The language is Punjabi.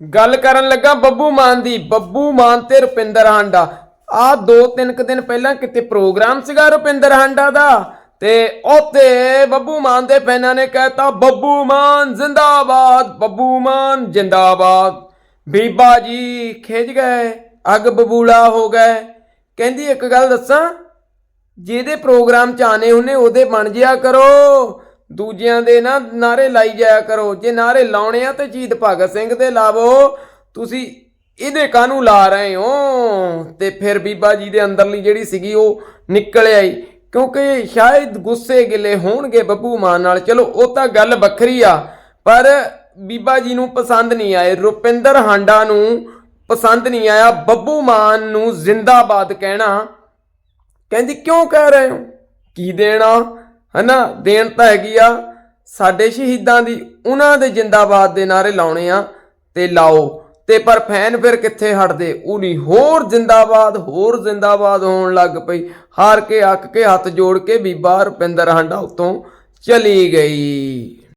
ਗੱਲ ਕਰਨ ਲੱਗਾ ਬੱਬੂ ਮਾਨ ਦੀ, ਬੱਬੂ ਮਾਨ ਤੇ ਰੁਪਿੰਦਰ ਹਾਂਡਾ। ਆ ਦੋ ਤਿੰਨ ਕੁ ਦਿਨ ਪਹਿਲਾਂ ਕਿਤੇ ਪ੍ਰੋਗਰਾਮ ਸੀਗਾ ਰੁਪਿੰਦਰ ਹਾਂਡਾ ਦਾ ਤੇ ਉੱਥੇ ਬੱਬੂ ਮਾਨ ਦੇ ਫੈਨਾਂ ਨੇ ਕਹਿਤਾ, ਬੱਬੂ ਮਾਨ ਜ਼ਿੰਦਾਬਾਦ, ਬੱਬੂ ਮਾਨ ਜ਼ਿੰਦਾਬਾਦ। ਬੀਬਾ ਜੀ ਖਿੱਚ ਗਏ, ਅੱਗ ਬਬੂਲਾ ਹੋ ਗਏ। ਕਹਿੰਦੀ ਇੱਕ ਗੱਲ ਦੱਸਾਂ, ਜਿਹਦੇ ਪ੍ਰੋਗਰਾਮ ਚ ਆਨੇ ਹੁੰਨੇ, ਉਹਦੇ ਬਣ ਜਿਆ ਕਰੋ। ਦੂਜਿਆਂ ਦੇ ਨਾ ਨਾਰੇ ਲਾਈ ਜਾਇਆ ਕਰੋ। ਜੇ ਨਾਰੇ ਲਾਉਣੇ ਆ ਤੇ ਸ਼ਹੀਦ ਭਗਤ ਸਿੰਘ ਦੇ ਲਾਵੋ। ਤੁਸੀਂ ਇਹਦੇ ਕਾਹਨੂੰ ਲਾ ਰਹੇ ਹੋ? ਤੇ ਫਿਰ ਬੀਬਾ ਜੀ ਦੇ ਅੰਦਰਲੀ ਜਿਹੜੀ ਸੀਗੀ ਉਹ ਨਿਕਲ ਆਈ। ਕਿਉਂਕਿ ਸ਼ਾਇਦ ਗੁੱਸੇ ਗਿਲੇ ਹੋਣਗੇ ਬੱਬੂ ਮਾਨ ਨਾਲ। ਚਲੋ, ਉਹ ਤਾਂ ਗੱਲ ਵੱਖਰੀ ਆ। ਪਰ ਬੀਬਾ ਜੀ ਨੂੰ ਪਸੰਦ ਨਹੀਂ ਆਏ। ਰੁਪਿੰਦਰ ਹਾਂਡਾ ਨੂੰ ਪਸੰਦ ਨਹੀਂ ਆਇਆ। ਬੱਬੂ ਮਾਨ ਨੂੰ ਜ਼ਿੰਦਾਬਾਦ ਕਹਿਣਾ। ਕਹਿੰਦੀ, ਕਿਉਂ ਕਹਿ ਰਹੇ ਹੋ? ਕੀ ਦੇਣਾ? ਹਨਾ? ਦੇਣ ਤਾਂ ਹੈਗੀ ਆ। ਸਾਡੇ ਸ਼ਹੀਦਾਂ ਦੀ ਉਹਨਾਂ ਦੇ ਜਿੰਦਾਬਾਦ ਦੇ ਨਾਰੇ ਲਾਉਣੇ ਆ ਤੇ ਲਾਓ। ਤੇ ਪਰ ਫੈਨ ਫਿਰ ਕਿੱਥੇ ਹਟਦੇ? ਉਹ ਨਹੀਂ। ਹੋਰ ਜਿੰਦਾਬਾਦ ਹੋਰ ਜਿੰਦਾਬਾਦ ਹੋਣ ਲੱਗ ਪਈ। ਹਾਰ ਕੇ ਅੱਕ ਕੇ ਹੱਥ ਜੋੜ ਕੇ ਬੀਬਾ ਰੁਪਿੰਦਰ ਹਾਂਡਾ ਉਤੋਂ ਚਲੀ ਗਈ।